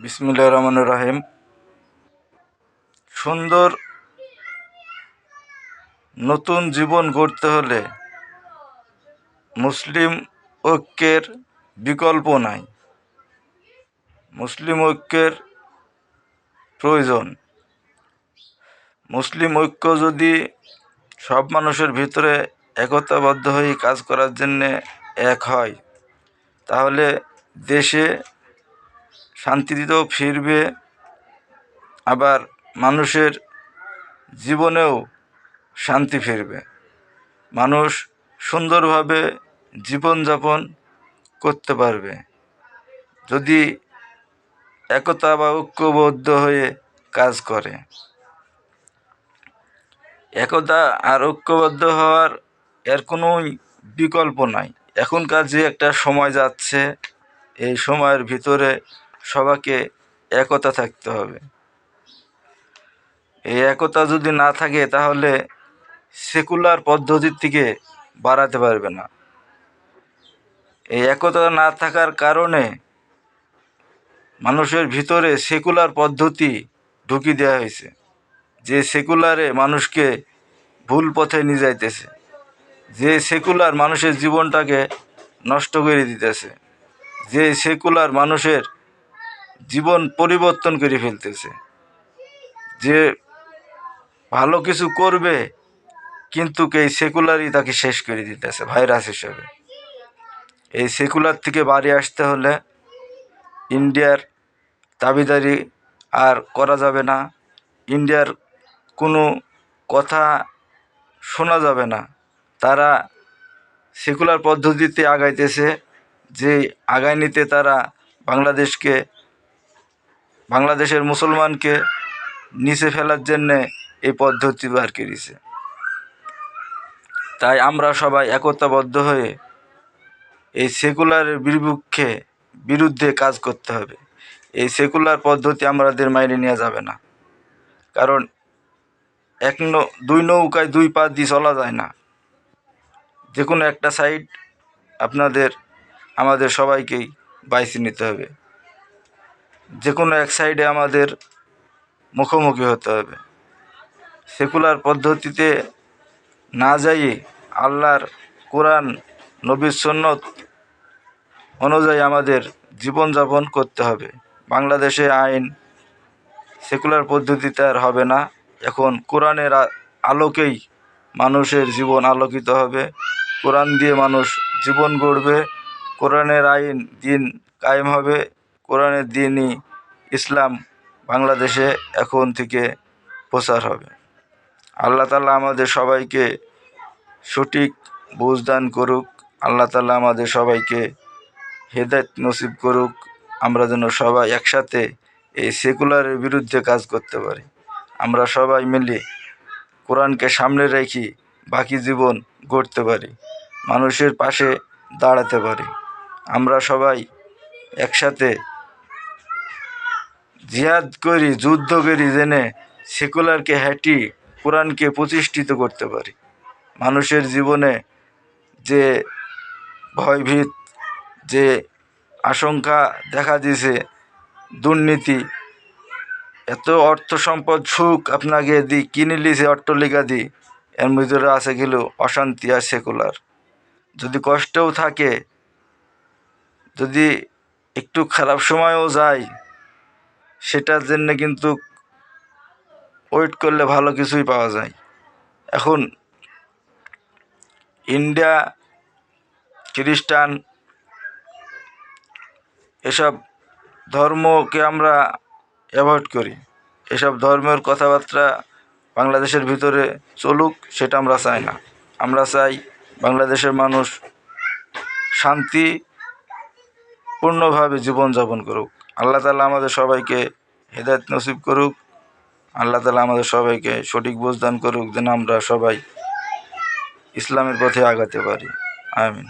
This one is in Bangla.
বিসমুল্লাহ রহমান রাহিম। সুন্দর নতুন জীবন গড়তে হলে মুসলিম ঐক্যের বিকল্প নাই। মুসলিম ঐক্যের প্রয়োজন। মুসলিম ঐক্য যদি সব মানুষের ভিতরে একতাবদ্ধ হয়ে কাজ করার জন্যে এক হয়, তাহলে দেশে শান্তিতেও ফিরবে। আবার মানুষের জীবনেও শান্তি ফিরবে। মানুষ সুন্দরভাবে জীবনযাপন করতে পারবে। যদি একতা বা ঐক্যবদ্ধ হয়ে কাজ করে। একতা আর ঐক্যবদ্ধ হওয়ার এর কোনো বিকল্প নাই। এখনকার যে একটা সময় যাচ্ছে, এই সময়ের ভিতরে সবাইকে একতা থাকতে হবে। এই একতা যদি না থাকে, তাহলে সেকুলার পদ্ধতির থেকে বাড়াতে পারবে না। এই একতা না থাকার কারণে মানুষের ভিতরে সেকুলার পদ্ধতি ঢুকি দেওয়া হয়েছে, যে সেকুলারে মানুষকে ভুল পথে নিয়ে যাইতেছে, যে সেকুলার মানুষের জীবনটাকে নষ্ট করে দিতেছে, যে সেকুলার মানুষের জীবন পরিবর্তন করে ফেলতেছে। যে ভালো কিছু করবে, কিন্তু এই সেকুলারই তাকে শেষ করে দিতেছে, ভাইরাস হিসেবে। এই সেকুলার থেকে বাড়ি আসতে হলে ইন্ডিয়ার দাবিদারি আর করা যাবে না। ইন্ডিয়ার কোনো কথা শোনা যাবে না। তারা সেকুলার পদ্ধতিতে আগাইতেছে যে আগায় নিতে তারা বাংলাদেশকে বাংলাদেশের মুসলমানকে নিচে ফেলার জন্যে এই পদ্ধতি বার করেছে। তাই আমরা সবাই একতাবদ্ধ হয়ে এই সেকুলারের বিপক্ষে বিরুদ্ধে কাজ করতে হবে। এই সেকুলার পদ্ধতি আমাদের মাইনে নেওয়া যাবে না। কারণ এক দুই নৌকায় দুই পা দিয়ে চলা যায় না। যে কোনো একটা সাইড আপনাদের, আমাদের সবাইকেই বাইছে নিতে হবে। যে কোনো এক সাইডে আমাদের মুখোমুখি হতে হবে। সেকুলার পদ্ধতিতে না যাইয়ে আল্লাহর কোরআন, নবীর সন্ন্যত অনুযায়ী আমাদের জীবনযাপন করতে হবে। বাংলাদেশে আইন সেকুলার পদ্ধতিতে আর হবে না। এখন কোরআনের আলোকেই মানুষের জীবন আলোকিত হবে। কোরআন দিয়ে মানুষ জীবন গড়বে। কোরআনের আইন, দিন কায়েম হবে। কোরআনের দিনই ইসলাম বাংলাদেশে এখন থেকে প্রচার হবে। আল্লাহ তালা আমাদের সবাইকে সঠিক বুঝদান করুক। আল্লাহ তালা আমাদের সবাইকে হেদায়ত নসিব করুক। আমরা যেন সবাই একসাথে এই সেকুলারের বিরুদ্ধে কাজ করতে পারি। আমরা সবাই মিলে কোরআনকে সামনে রেখে বাকি জীবন গড়তে পারি। মানুষের পাশে দাঁড়াতে পারি। আমরা সবাই একসাথে জিহাদ করি, যুদ্ধ করি জেনে সেকুলারকে হ্যাটি কোরআনকে প্রতিষ্ঠিত করতে পারি। মানুষের জীবনে যে ভয়ভীত, যে আশঙ্কা দেখা দিয়েছে দুর্নীতি, এত অর্থ সম্পদ সুখ আপনাকে দি কিনে লিছে অট্টলিকা দি, এর ভিতরে আছে গেল অশান্তি আর সেকুলার। যদি কষ্টও থাকে, যদি একটু খারাপ সময়ও যায় সেটার জন্যে কিন্তু ওয়েট করলে ভালো কিছুই পাওয়া যায়। এখন ইন্ডিয়া খ্রিস্টান এসব ধর্মকে আমরা অ্যাভয়েড করি। এসব ধর্মের কথাবার্তা বাংলাদেশের ভিতরে চলুক, সেটা আমরা চাই না। আমরা চাই বাংলাদেশের মানুষ শান্তি পূর্ণভাবে জীবনযাপন করুক। আল্লাহ তালা আমাদের সবাইকে হেদায়ত নসিব করুক। আল্লাহ তালা আমাদের সবাইকে সঠিক বোঝদান করুক যেন আমরা সবাই ইসলামের পথে আগাতে পারি। আমিন।